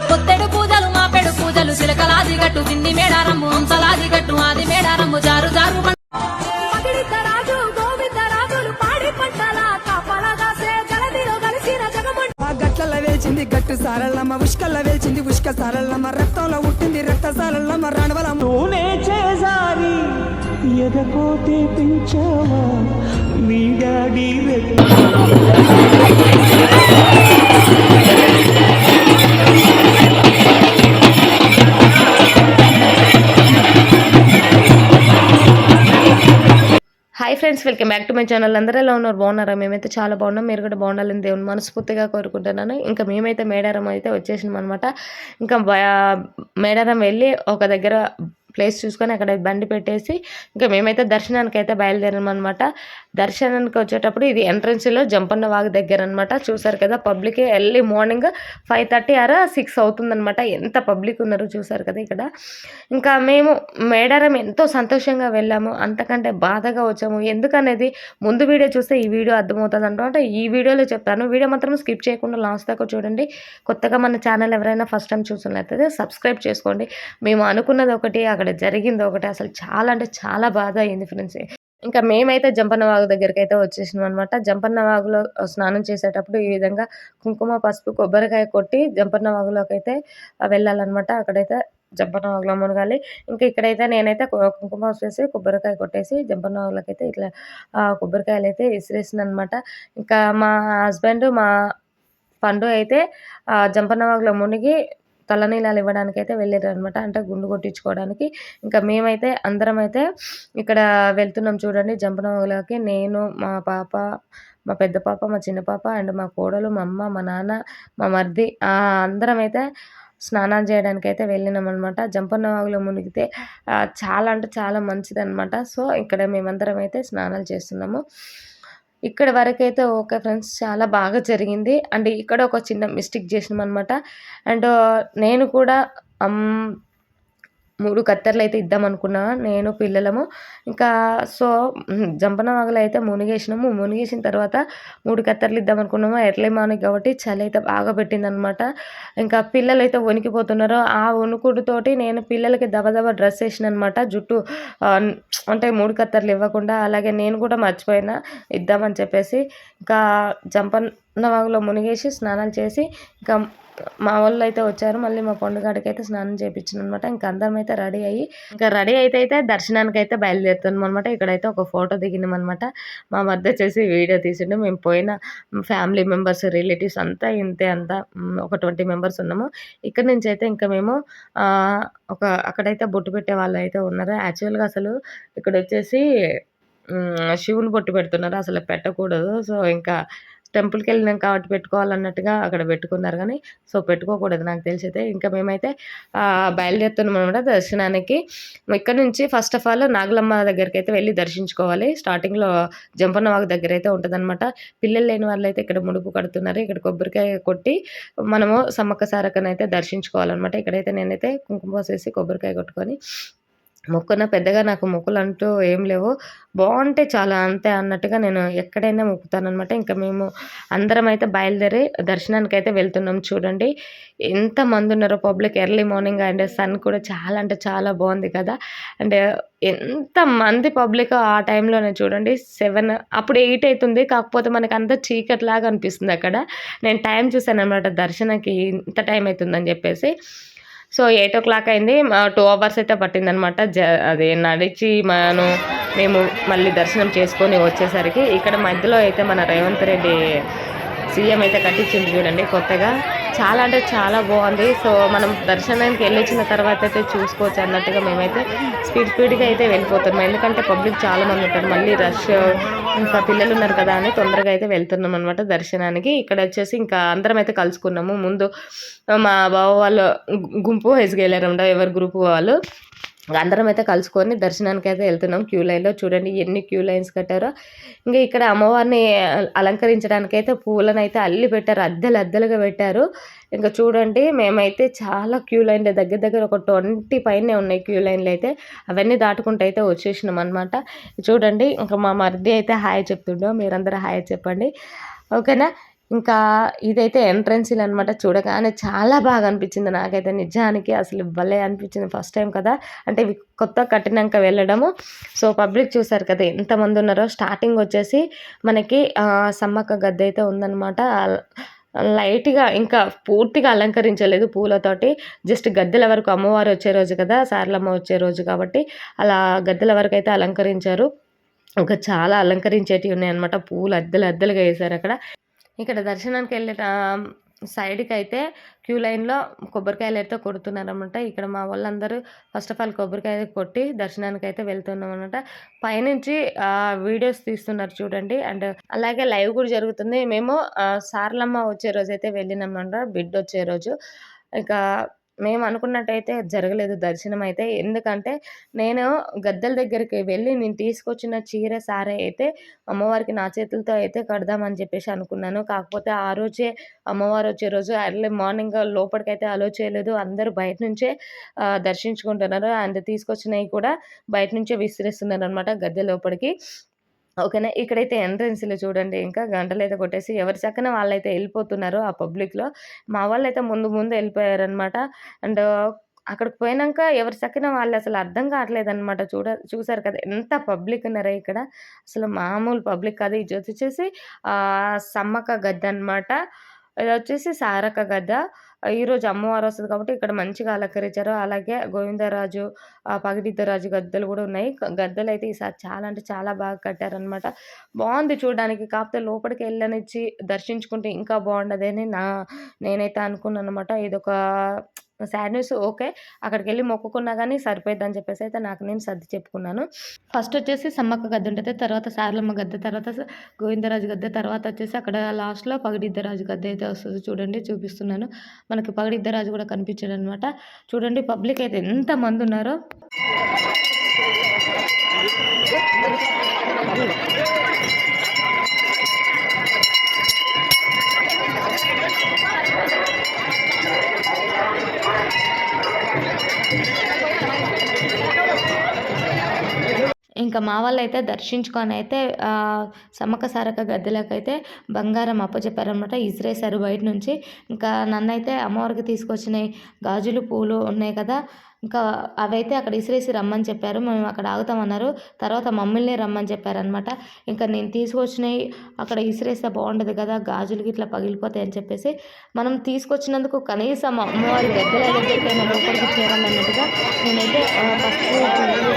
కొత్తెడు పూజలు మాపెడు పూజలు చిలకలాది గట్టు తిండి మేడారమ్ము హంసలాది గట్టు ఆది మేడారమ్ము జారు జారు గట్ల వేల్చింది గట్టు సారల్లమ్మ ఉష్కల్ల వేల్చింది ఉష్క సారల్లమ్మ రక్తంలో పుట్టింది రక్త సారల్లమ్మ రణవలమ్మ. తూనే చేసారి ఎదకోతే పెంచావా? Daddy friends welcome back to my channel. అందరూ ఎలా ఉన్నారు? బాగున్నారా? మేమైతే చాలా బాగున్నాం. మీరు కూడా బాగుండాలని దేవుని మనస్ఫూర్తిగా కోరుకుంటున్నాను. ఇంకా మేమైతే మేడారం అయితే వచ్చేసినాం అనమాట ఇంకా మేడారం వెళ్ళి ఒక దగ్గర ప్లేస్ చూసుకొని అక్కడ బండి పెట్టేసి ఇంకా మేమైతే దర్శనానికి అయితే బయలుదేరామన్నమాట దర్శనానికి వచ్చేటప్పుడు ఇది ఎంట్రన్స్లో జంపన్న వాగు దగ్గర అనమాట చూసారు కదా public early morning five thirty or six అవుతుందన్నమాట. ఎంత పబ్లిక్ ఉన్నారు చూసారు కదా ఇక్కడ. ఇంకా మేము మేడారం ఎంతో సంతోషంగా వెళ్ళాము. అంతకంటే బాధగా వచ్చాము. ఎందుకనేది? ముందు వీడియో చూస్తే ఈ వీడియో అర్థమవుతుంది అంటే ఈ వీడియోలో చెప్తాను వీడియో మాత్రం స్కిప్ చేయకుండా లాస్ట్ దాకా చూడండి. కొత్తగా మన ఛానల్ ఎవరైనా ఫస్ట్ టైం చూసినట్లయితే సబ్స్క్రైబ్ చేసుకోండి. మేము అనుకున్నది ఒకటి అక్కడ జరిగింది ఒకటి. అసలు చాలా అంటే చాలా బాధ అయింది ఫ్రెండ్స్. ఇంకా మేమైతే జంపన్న వాగు దగ్గరికి అయితే వచ్చేసినాం అనమాట జంపన్న వాగులో స్నానం చేసేటప్పుడు ఈ విధంగా కుంకుమ పసుపు కొబ్బరికాయ కొట్టి జంపన్న వాగులోకి అయితే వెళ్ళాలన్నమాట. అక్కడైతే జంపన్న వాగులో మునగాలి. ఇంకా ఇక్కడైతే నేనైతే కుంకుమ వేసి కొబ్బరికాయ కొట్టేసి జంపన్న వాగులోకి అయితే ఇట్లా కొబ్బరికాయలు అయితే విసిరేసిన అనమాట ఇంకా మా హస్బెండ్ మా పండు అయితే ఆ, జంపన్న వాగులో మునిగి తలనీలాలు ఇవ్వడానికి అయితే వెళ్ళారు అనమాట అంటే గుండు కొట్టించుకోవడానికి. ఇంకా మేమైతే అందరం అయితే ఇక్కడ వెళ్తున్నాం చూడండి. జంపనవాగులోకి నేను మా పాప మా పెద్ద పాప మా చిన్న పాప అండ్ మా కోడలు మా అమ్మ మా నాన్న మా మరిది అందరం అయితే స్నానాలు చేయడానికి అయితే వెళ్ళినాం అనమాట జంపన్న వాగులో మునిగితే చాలా అంటే చాలా మంచిది అనమాట సో ఇక్కడ మేమందరం అయితే స్నానాలు చేస్తున్నాము. ఇక్కడ వరకైతే ఓకే ఫ్రెండ్స్ చాలా బాగా జరిగింది. అండ్ ఇక్కడ ఒక చిన్న మిస్టేక్ చేసినాం అనమాట అండ్ నేను కూడా అమ్, మూడు కత్తెరలు అయితే ఇద్దాం అనుకున్నా నేను పిల్లలము. ఇంకా సో జంపనవాగలు అయితే మునిగేసినాము. మునిగేసిన తర్వాత మూడు కత్తెరలు ఇద్దాం అనుకున్నాము. ఎర్లీ మార్నింగ్ కాబట్టి చలి అయితే బాగా పెట్టిందనమాట ఇంకా పిల్లలు అయితే వణికిపోతున్నారు ఆ వణుకుడుతోటి నేను పిల్లలకి దబదబ డ్రెస్ వేసిన అనమాట జుట్టు అంటే మూడు కత్తెరలు ఇవ్వకుండా అలాగే నేను కూడా మర్చిపోయినా ఇద్దామని చెప్పేసి ఇంకా జంపన్న వాగులో మునిగేసి స్నానాలు చేసి ఇంకా మా వాళ్ళు అయితే వచ్చారు. మళ్ళీ మా పండుగాడికి అయితే స్నానం చేయించిన అనమాట ఇంకా అందరం అయితే రెడీ అయ్యి ఇంకా రెడీ అయితే అయితే దర్శనానికి అయితే బయలుదేరుతున్నాం అనమాట ఇక్కడైతే ఒక ఫోటో దిగినాం అనమాట మా మధ్య వచ్చేసి వీడియో తీసిండు. మేము పోయిన ఫ్యామిలీ మెంబర్స్ రిలేటివ్స్ అంతా ఇంతే అంతా ఒక ట్వంటీ మెంబర్స్ ఉన్నాము. ఇక్కడ నుంచి అయితే ఇంకా మేము ఒక అక్కడైతే బొట్టు పెట్టే వాళ్ళు అయితే ఉన్నారు. యాక్చువల్గా అసలు ఇక్కడ వచ్చేసి శివుని బొట్టు పెడుతున్నారు. అసలు పెట్టకూడదు. సో ఇంకా టెంపుల్కి వెళ్ళినాం కాబట్టి పెట్టుకోవాలన్నట్టుగా అక్కడ పెట్టుకున్నారు కానీ సో పెట్టుకోకూడదు నాకు తెలిసి అయితే ఇంకా మేమైతే బయలుదేరుతున్నాం అనమాట దర్శనానికి. ఇక్కడ నుంచి ఫస్ట్ ఆఫ్ ఆల్ నాగలమ్మ దగ్గరికి అయితే వెళ్ళి దర్శించుకోవాలి. స్టార్టింగ్లో జంపన్న వాగు దగ్గర అయితే ఉంటుందన్నమాట. పిల్లలు లేని వాళ్ళు అయితే ఇక్కడ ముడుపు కడుతున్నారు. ఇక్కడ కొబ్బరికాయ కొట్టి మనము సమ్మక్క సారకనైతే అయితే దర్శించుకోవాలన్నమాట. ఇక్కడైతే నేనైతే కుంకుమ పోసేసి కొబ్బరికాయ కొట్టుకొని మొక్కున పెద్దగా నాకు మొక్కులు అంటూ ఏం లేవు. బాగుంటే చాలా అంతే అన్నట్టుగా నేను ఎక్కడైనా మొక్కుతానమాట ఇంకా మేము అందరం అయితే బయలుదేరి దర్శనానికి అయితే వెళ్తున్నాం చూడండి. ఎంతమంది ఉన్నారో public early morning and sun కూడా చాలా అంటే చాలా బాగుంది కదా. అండ్ ఎంత మంది పబ్లిక్ ఆ టైంలోనే చూడండి. సెవెన్ అప్పుడు ఎయిట్ అవుతుంది కాకపోతే మనకి అంత చీకట్లాగా అనిపిస్తుంది అక్కడ. నేను టైం చూసాను అనమాట దర్శనకి ఇంత టైం అవుతుందని చెప్పేసి. సో ఎయిట్ ఓ క్లాక్ అయింది. టూ అవర్స్ అయితే పట్టిందనమాట జ అది నడిచి మనం మేము మళ్ళీ దర్శనం చేసుకొని వచ్చేసరికి ఇక్కడ మధ్యలో అయితే మన రేవంత్ రెడ్డి సీఎం అయితే కట్టించింది చూడండి కొత్తగా. చాలా అంటే చాలా బాగుంది. సో మనం దర్శనానికి వెళ్ళొచ్చిన తర్వాత అయితే చూసుకోవచ్చు అన్నట్టుగా మేమైతే స్పీడ్ స్పీడ్గా అయితే వెళ్ళిపోతున్నాం. ఎందుకంటే పబ్లిక్ చాలామంది ఉంటారు. మళ్ళీ రష్ ఇంకా పిల్లలు ఉన్నారు కదా అని తొందరగా అయితే వెళ్తున్నాం అనమాట దర్శనానికి. ఇక్కడ వచ్చేసి ఇంకా అందరం అయితే కలుసుకున్నాము. ముందు మా బావ వాళ్ళు గు- గుంపు వేసుకు వెళ్ళారన్నమాట ఎవరి గ్రూప్ వాళ్ళు. అందరం అయితే కలుసుకొని దర్శనానికి అయితే వెళ్తున్నాం. క్యూ లైన్లో చూడండి ఎన్ని క్యూ లైన్స్ కట్టారో. ఇంకా ఇక్కడ అమ్మవారిని అలంకరించడానికైతే పూలను అయితే అల్లి పెట్టారు. అద్దెలు అద్దెలుగా పెట్టారు. ఇంకా చూడండి మేమైతే చాలా క్యూ లైన్ దగ్గర దగ్గర ఒక ట్వంటీ పైనే ఉన్నాయి క్యూ లైన్లు అయితే. అవన్నీ దాటుకుంటూ అయితే వచ్చేసినాం అనమాట చూడండి ఇంకా మా మరిది అయితే హాయ్ చెప్తుండో. మీరందరూ హాయ్ చెప్పండి. ఓకేనా? ఇంకా ఇదైతే ఎంట్రెన్సీలు అనమాట చూడగానే చాలా బాగా అనిపించింది నాకైతే నిజానికి. అసలు భలే అనిపించింది ఫస్ట్ టైం కదా. అంటే ఇవి కొత్త కట్టినాక వెళ్ళడము. సో పబ్లిక్ చూసారు కదా ఎంతమంది ఉన్నారో. స్టార్టింగ్ వచ్చేసి మనకి సమ్మక్క గద్దె అయితే ఉందన్నమాట. లైట్గా ఇంకా పూర్తిగా అలంకరించలేదు పూలతోటి. జస్ట్ గద్దెల వరకు అమ్మవారు వచ్చే రోజు కదా సారలమ్మ వచ్చే రోజు కాబట్టి అలా గద్దెల వరకు అయితే అలంకరించారు. ఇంకా చాలా అలంకరించేటివి ఉన్నాయన్నమాట. పూలు అద్దెలు అద్దెలుగా వేశారు అక్కడ. ఇక్కడ దర్శనానికి వెళ్ళే సైడ్కి అయితే క్యూ లైన్లో కొబ్బరికాయలు అయితే కొడుతున్నారనమాట ఇక్కడ మా వాళ్ళందరూ ఫస్ట్ ఆఫ్ ఆల్ కొబ్బరికాయ కొట్టి దర్శనానికి అయితే వెళ్తున్నాం అనమాట పైనుంచి వీడియోస్ తీస్తున్నారు చూడండి. అండ్ అలాగే లైవ్ కూడా జరుగుతుంది. మేము సార్లమ్మ వచ్చే రోజు అయితే వెళ్ళినాం అనమాట బిడ్డ వచ్చే రోజు. ఇంకా మేము అనుకున్నట్టయితే జరగలేదు దర్శనం అయితే ఎందుకంటే నేను గద్దెల దగ్గరికి వెళ్ళి నేను తీసుకొచ్చిన చీర సారే అయితే అమ్మవారికి నా చేతులతో అయితే కడదామని చెప్పేసి అనుకున్నాను. కాకపోతే ఆ రోజే అమ్మవారు వచ్చే రోజు ఎర్లీ మార్నింగ్ లోపలికి అయితే అలో చేయలేదు. అందరూ బయట నుంచే దర్శించుకుంటున్నారు. అండ్ తీసుకొచ్చినవి కూడా బయట నుంచే విసిరేస్తున్నారు అనమాట గద్దె లోపలికి. ఓకేనా? ఇక్కడైతే ఎంట్రెన్స్లో చూడండి. ఇంకా గంటలు అయితే కొట్టేసి ఎవరి చక్కన వాళ్ళైతే వెళ్ళిపోతున్నారు ఆ పబ్లిక్లో మా వాళ్ళు అయితే ముందు ముందు వెళ్ళిపోయారనమాట అండ్ అక్కడికి పోయినాక ఎవరి చక్కన వాళ్ళు అసలు అర్థం కావట్లేదు అనమాట చూడ చూసారు కదా ఎంత పబ్లిక్ ఉన్నారో ఇక్కడ. అసలు మామూలు పబ్లిక్ కాదు. ఇది వచ్చేసి సమ్మక్క గద్ద అనమాట ఇది వచ్చేసి సారక్క గద్ద. ఈరోజు అమ్మవారు వస్తుంది కాబట్టి ఇక్కడ మంచిగా అలంకరించారు. అలాగే గోవిందరాజు ఆ పగిడిద్దరాజు గద్దెలు కూడా ఉన్నాయి. గద్దెలు అయితే ఈసారి చాలా అంటే చాలా బాగా కట్టారనమాట బాగుంది చూడడానికి. కాకపోతే లోపలికి వెళ్ళనిచ్చి దర్శించుకుంటే ఇంకా బాగుండదని నా నేనైతే అనుకున్నాను అనమాట ఇదొక సాడ్ న్యూస్ ఓకే. అక్కడికి వెళ్ళి మొక్కుకున్నా కానీ సరిపోద్ది అని చెప్పేసి అయితే నాకు నేను సర్ది చెప్పుకున్నాను. ఫస్ట్ వచ్చేసి సమ్మక్క గద్దె ఉంటుంది తర్వాత సారలమ్మ గద్దె తర్వాత గోవిందరాజు గద్దె తర్వాత వచ్చేసి అక్కడ లాస్ట్లో పగడిద్దరాజు గద్దె అయితే వస్తుంది చూడండి చూపిస్తున్నాను. మనకి పగడిద్దరాజు కూడా కనిపించాడు అనమాట చూడండి పబ్లిక్ అయితే ఎంత Thank ఉన్నారో. ఇంకా మా వాళ్ళు అయితే దర్శించుకొని అయితే ఆ, సారక గద్దెలకు గద్దెలకైతే బంగారం అప్పచెప్పారనమాట ఇసిరేశారు బయట నుంచి. ఇంకా నన్నైతే అమ్మవారికి తీసుకొచ్చినాయి గాజులు పూలు ఉన్నాయి కదా. ఇంకా అవైతే అక్కడ ఇసిరేసి రమ్మని చెప్పారు. మేము అక్కడ ఆగుతామన్నారు. తర్వాత మమ్మల్ని రమ్మని చెప్పారనమాట ఇంకా నేను తీసుకొచ్చినవి అక్కడ ఇసిరేస్తే బాగుండదు కదా గాజులు ఇట్లా పగిలిపోతాయి అని చెప్పేసి మనం తీసుకొచ్చినందుకు కనీసం అమ్మవారి దగ్గర దగ్గరికైనా లోపలికి చేరాలన్నట్టుగా నేనైతే ఫస్ట్ పువ్వులు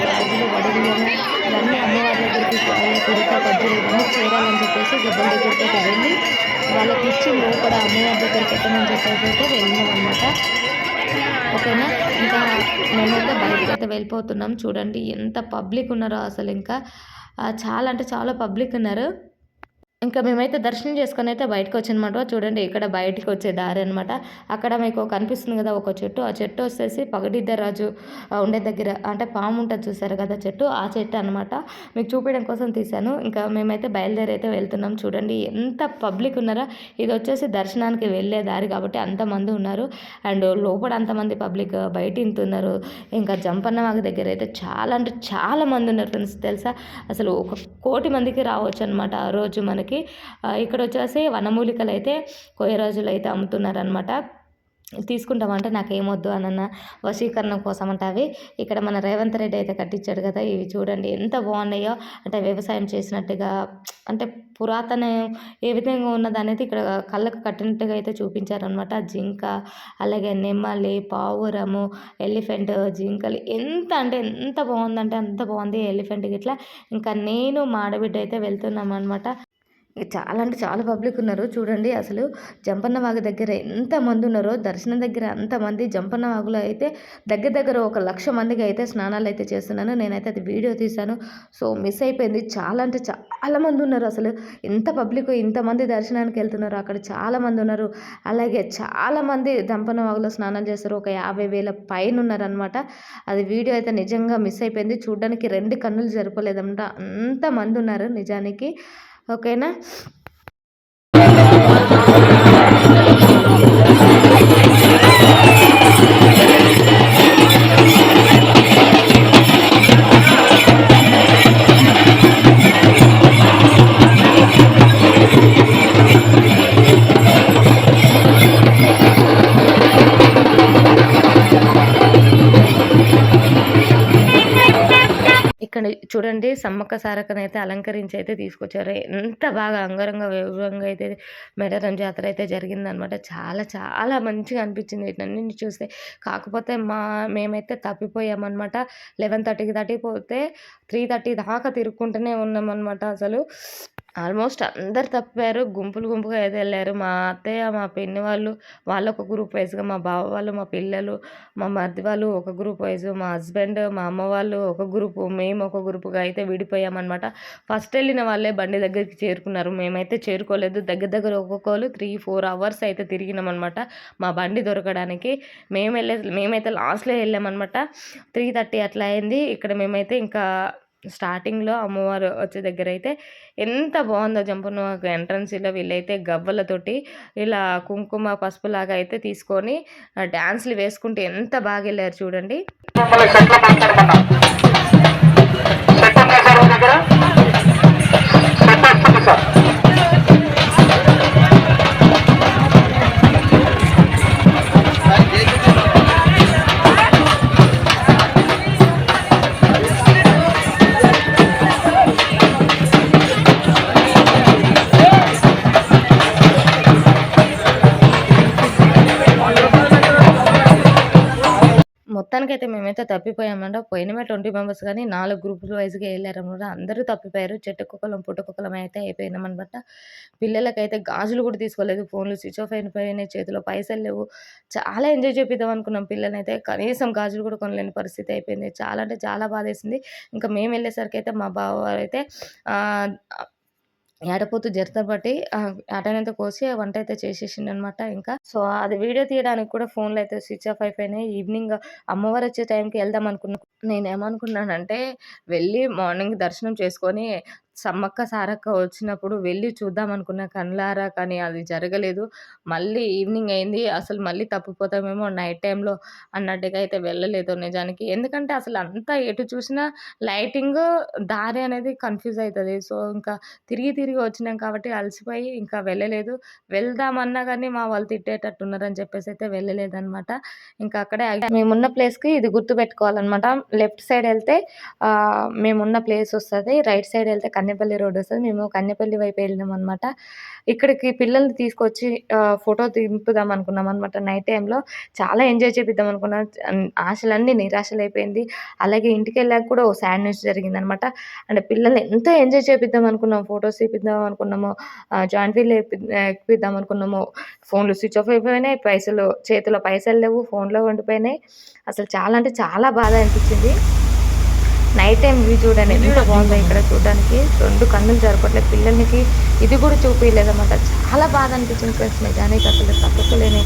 గాజులు వడుగులను ఇవన్నీ అమ్మవారి దగ్గరికి కుడిక గజ్జలు ఇవన్నీ చేరాలని చెప్పేసి గద్దెల దగ్గరికి వెళ్ళి వాళ్ళకి ఇచ్చి లోపల అమ్మవారి దగ్గరికి పెట్టమని చెప్పేసి అయితే వెళ్ళినాం అనమాట ఓకేనా? ఇంకా మేమైతే బయటకు అయితే వెళ్ళిపోతున్నాం. చూడండి ఎంత పబ్లిక్ ఉన్నారో అసలు ఇంకా. చాలా అంటే చాలా పబ్లిక్ ఉన్నారు. ఇంకా మేమైతే దర్శనం చేసుకొని అయితే బయటకు వచ్చానమాట. చూడండి ఇక్కడ బయటికి వచ్చే దారి అనమాట అక్కడ మీకు కనిపిస్తుంది కదా ఒక చెట్టు. ఆ చెట్టు వచ్చేసి పగడిద్దరాజు ఉండే దగ్గర అంటే పాము ఉంటుంది చూసారు కదా చెట్టు. ఆ చెట్టు అనమాట మీకు చూపించడం కోసం తీశాను. ఇంకా మేమైతే బయలుదేరి అయితే వెళ్తున్నాం. చూడండి ఎంత పబ్లిక్ ఉన్నారా. ఇది వచ్చేసి దర్శనానికి వెళ్ళే దారి కాబట్టి అంతమంది ఉన్నారు. అండ్ లోపల అంతమంది పబ్లిక్ బయట ఇంతున్నారు ఇంకా జంపన్న మాకు దగ్గర అయితే చాలా అంటే చాలా మంది ఉన్నారు ఫ్రెండ్స్. తెలుసా? అసలు ఒక కోటి మందికి రావచ్చు అనమాట ఆ రోజు మనకి. మనకి ఇక్కడ వచ్చేసి వనమూలికలు అయితే కొయ్య రోజులు అయితే అమ్ముతున్నారనమాట తీసుకుంటామంటే నాకు ఏమొద్దు అన్న వశీకరణ కోసం అంటే అవి. ఇక్కడ మన రేవంత్ రెడ్డి అయితే కట్టించాడు కదా ఇవి చూడండి ఎంత బాగున్నాయో. అంటే వ్యవసాయం చేసినట్టుగా అంటే పురాతన ఏ విధంగా ఉన్నది అనేది ఇక్కడ కళ్ళకు కట్టినట్టుగా అయితే చూపించారనమాట జింక అలాగే నెమ్మలి పావురము ఎలిఫెంట్ జింకలు. ఎంత అంటే ఎంత బాగుందంటే అంత బాగుంది ఎలిఫెంట్ గిట్లా. ఇంకా నేను మాడబిడ్డ అయితే వెళ్తున్నాం అనమాట చాలా అంటే చాలా పబ్లిక్ ఉన్నారు. చూడండి అసలు జంపన్న వాగు దగ్గర ఎంతమంది ఉన్నారో దర్శనం దగ్గర అంతమంది జంపన్న వాగులో అయితే దగ్గర దగ్గర ఒక లక్ష మందికి అయితే స్నానాలు అయితే చేస్తున్నాను. నేనైతే అది వీడియో తీశాను. సో మిస్ అయిపోయింది. చాలా అంటే చాలా మంది ఉన్నారు అసలు. ఎంత పబ్లిక్ ఇంతమంది దర్శనానికి వెళ్తున్నారు. అక్కడ చాలామంది ఉన్నారు. అలాగే చాలామంది జంపన్న వాగులో స్నానం చేస్తారు. ఒక యాభై వేల పైన ఉన్నారనమాట అది వీడియో అయితే నిజంగా మిస్ అయిపోయింది. చూడడానికి రెండు కన్నులు సరిపోలేదన్నమాట అంతమంది ఉన్నారు నిజానికి. ఓకేనా? చూడండి సమ్మక్క సారక్కని అయితే అలంకరించి అయితే తీసుకొచ్చారు. ఎంత బాగా అంగరంగ వైభవంగా అయితే మెడరం జాతర అయితే జరిగిందనమాట. చాలా చాలా మంచిగా అనిపించింది వీటన్నింటిని చూస్తే. కాకపోతే మా మేమైతే తప్పిపోయామన్నమాట లెవెన్ థర్టీకి తట్టిపోతే త్రీ థర్టీ దాకా తిరుక్కుంటూనే ఉన్నామన్నమాట అసలు. ఆల్మోస్ట్ అందరు తప్పారు. గుంపులు గుంపుగా అయితే వెళ్ళారు. మా అత్తయ్య మా పిన్ని వాళ్ళు వాళ్ళు ఒక గ్రూప్ వైజ్గా మా బావ వాళ్ళు మా పిల్లలు మా మరిది వాళ్ళు ఒక గ్రూప్ వైజ్ మా హస్బెండ్ మా అమ్మ వాళ్ళు ఒక గ్రూపు మేము ఒక గ్రూపుగా అయితే విడిపోయామన్నమాట. ఫస్ట్ వెళ్ళిన వాళ్ళే బండి దగ్గరికి చేరుకున్నారు. మేమైతే చేరుకోలేదు. దగ్గర దగ్గర ఒక్కొక్కరు త్రీ ఫోర్ అవర్స్ అయితే తిరిగినాం అనమాట మా బండి దొరకడానికి. మేము వెళ్ళే మేమైతే లాస్ట్లో వెళ్ళామన్నమాట. త్రీ థర్టీ అట్లా అయింది. ఇక్కడ మేమైతే ఇంకా స్టార్టింగ్లో అమ్మవారు వచ్చే దగ్గర అయితే ఎంత బాగుందో జంపును ఎంట్రన్స్ వీళ్ళైతే గవ్వలతోటి ఇలా కుంకుమ పసుపులాగా అయితే తీసుకొని డ్యాన్స్లు వేసుకుంటే ఎంత బాగా వెళ్ళారు చూడండి దగ్గర అయితే మేమైతే తప్పిపోయామంట. పోయినమే ట్వంటీ మెంబర్స్ కానీ నాలుగు గ్రూపుల వైజ్గా వెళ్ళారనమాట అందరూ తప్పిపోయారు. చెట్టుకొకలం పుట్టుకుక్కలం అయితే అయిపోయినామనమాట పిల్లలకైతే గాజులు కూడా తీసుకోలేదు. ఫోన్లు స్విచ్ ఆఫ్ అయిపోయినాయి చేతిలో పైసలు లేవు. చాలా ఎంజాయ్ చేపిద్దాం అనుకున్నాం పిల్లలైతే కనీసం గాజులు కూడా కొనలేని పరిస్థితి అయిపోయింది. చాలా అంటే చాలా బాధేసింది. ఇంకా మేము వెళ్ళేసరికి అయితే మా బావ అయితే ఏడపోతు జరత పట్టి అటనైతే కోసి వంట అయితే చేసేసిండు అనమాట ఇంకా. సో అది వీడియో తీయడానికి కూడా ఫోన్లో అయితే స్విచ్ ఆఫ్ అయిపోయినాయి. ఈవినింగ్ అమ్మవారు వచ్చే టైంకి వెళ్దాం అనుకున్నా నేను ఏమనుకున్నానంటే వెళ్ళి మార్నింగ్ దర్శనం చేసుకొని సమ్మక్క సారక్క వచ్చినప్పుడు వెళ్ళి చూద్దాం అనుకున్న కళ్ళారా కానీ అది జరగలేదు. మళ్ళీ ఈవినింగ్ అయింది. అసలు మళ్ళీ తప్పిపోతామేమో నైట్ టైంలో అన్నట్టుగా అయితే వెళ్ళలేదు నిజానికి. ఎందుకంటే అసలు అంతా ఎటు చూసినా లైటింగ్ దారి అనేది కన్ఫ్యూజ్ అవుతుంది. సో ఇంకా తిరిగి తిరిగి వచ్చినాం కాబట్టి అలసిపోయి ఇంకా వెళ్ళలేదు. వెళ్దామన్నా కానీ మా వాళ్ళు తిట్టేటట్టు ఉన్నారని చెప్పేసి అయితే వెళ్ళలేదన్నమాట. ఇంకా అక్కడే మేమున్న ప్లేస్కి ఇది గుర్తు పెట్టుకోవాలన్నమాట లెఫ్ట్ సైడ్ వెళ్తే మేమున్న ప్లేస్ వస్తుంది. రైట్ సైడ్ వెళ్తే కన్నెపల్లి రోడ్ వస్తుంది. మేము కన్నెపల్లి వైపు వెళ్ళినాం అనమాట ఇక్కడికి పిల్లల్ని తీసుకొచ్చి ఫోటో దింపుదాం అనుకున్నాం అనమాట నైట్ టైంలో చాలా ఎంజాయ్ చేపిద్దాం అనుకున్నాం. ఆశలన్నీ నిరాశలు అయిపోయింది అలాగే ఇంటికి వెళ్ళాక కూడా ఓ సాడ్ న్యూస్ జరిగింది అనమాట అంటే పిల్లల్ని ఎంత ఎంజాయ్ చేపిద్దాం అనుకున్నాం. ఫొటోస్ తీపిద్దాం అనుకున్నాము. జాయింట్ వీల్ ఎక్కిద్దాం అనుకున్నాము. ఫోన్లు స్విచ్ ఆఫ్ అయిపోయినాయి. పైసలు చేతిలో పైసలు లేవు. ఫోన్లో ఉండిపోయినాయి. అసలు చాలా అంటే చాలా బాధ అనిపించింది. నైట్ టైం వ్యూ చూడండి. ఎంత బాగుందో ఇక్కడ చూడడానికి. రెండు కన్నులు జరపట్లేదు పిల్లలకి ఇది కూడా చూపించలేదన్నమాట చాలా బాధ అనిపించింది ఫ్రెండ్స్. నిజానికి అసలు తప్పకలేని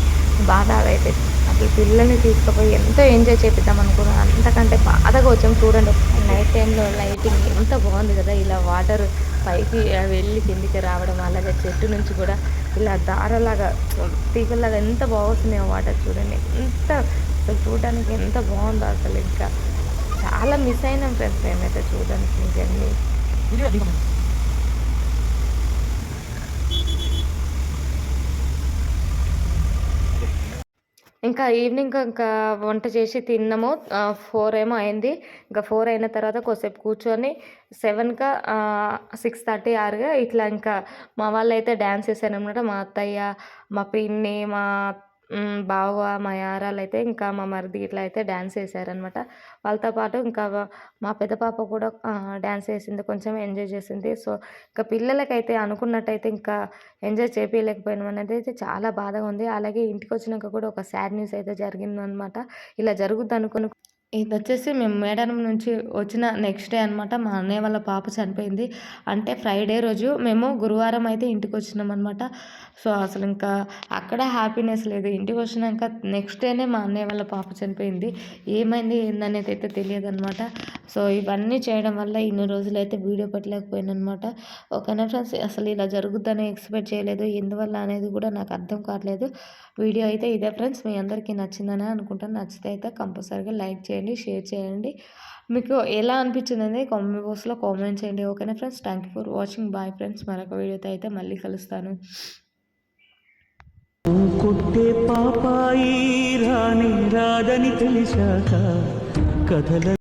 బాధ అదైతే. అసలు పిల్లల్ని తీసుకుపోయి ఎంతో ఎంజాయ్ చేపిద్దాం అనుకున్నాను. అంతకంటే బాధగా వచ్చాం చూడండి. నైట్ టైంలో లైటింగ్ ఎంత బాగుంది కదా. ఇలా వాటర్ పైకి వెళ్ళి కిందికి రావడం అలాగే చెట్టు నుంచి కూడా ఇలా దారలాగా తీగలాగా ఎంత బాగున్నాయో వాటర్ చూడండి. ఎంత అసలు చూడడానికి ఎంత బాగుందో అసలు ఇంకా. చాలా మిస్ అయినాం ఫ్రెండ్స్ మేమైతే చూడడానికి ఇంకన్నీ ఇంకా ఈవినింగ్ ఇంకా వంట చేసి తిన్నాము. ఫోర్ ఏమో అయింది. ఇంకా ఫోర్ అయిన తర్వాత కొద్దిసేపు కూర్చొని సెవెన్కా సిక్స్ థర్టీ ఆరుగా ఇట్లా ఇంకా మా వాళ్ళు అయితే డ్యాన్స్ చేశారనమాట మా అత్తయ్య మా పిన్ని మ్, బావ మా యారాలు అయితే ఇంకా మా మరిది ఇట్లా అయితే డ్యాన్స్ వేసారనమాట వాళ్ళతో పాటు ఇంకా మా పెద్ద పాప కూడా డ్యాన్స్ వేసింది కొంచెం ఎంజాయ్ చేసింది. సో ఇంకా పిల్లలకైతే అనుకున్నట్టయితే ఇంకా ఎంజాయ్ చేపించలేకపోయినాం అనేది అయితే చాలా బాధగా ఉంది. అలాగే ఇంటికి వచ్చినాక కూడా ఒక సాడ్ న్యూస్ అయితే జరిగిందనమాట ఇలా జరుగుద్ది అనుకుని ఇది వచ్చేసి మేము మేడారం నుంచి వచ్చిన నెక్స్ట్ డే అనమాట మా అన్నయ్య వాళ్ళ పాప చనిపోయింది. అంటే ఫ్రైడే రోజు మేము గురువారం అయితే ఇంటికి వచ్చినాం అనమాట సో అసలు ఇంకా అక్కడ హ్యాపీనెస్ లేదు. ఇంటికి వచ్చినాక నెక్స్ట్ డేనే మా అన్నయ్య వాళ్ళ పాప చనిపోయింది. ఏమైంది ఏందనేది అయితే తెలియదు అనమాట సో ఇవన్నీ చేయడం వల్ల ఇన్ని రోజులు అయితే వీడియో పెట్టలేకపోయాను అనమాట ఓకేనా ఫ్రెండ్స్ అసలు ఇలా జరుగుద్దని ఎక్స్పెక్ట్ చేయలేదు. ఎందువల్ల అనేది కూడా నాకు అర్థం కావట్లేదు. వీడియో అయితే ఇదే ఫ్రెండ్స్ మీ అందరికీ నచ్చిందని అనుకుంటాను. నచ్చితే అయితే కంపల్సరీగా లైక్ చేయండి షేర్ చేయండి. మీకు ఎలా అనిపించింది అనేది కామెంట్ బాక్స్లో కామెంట్ చేయండి. ఓకేనా friends thank you for watching bye friends మరొక వీడియోతో అయితే మళ్ళీ కలుస్తాను. కొట్టే పాపాయి రాని రాదని తెలిసాక కథల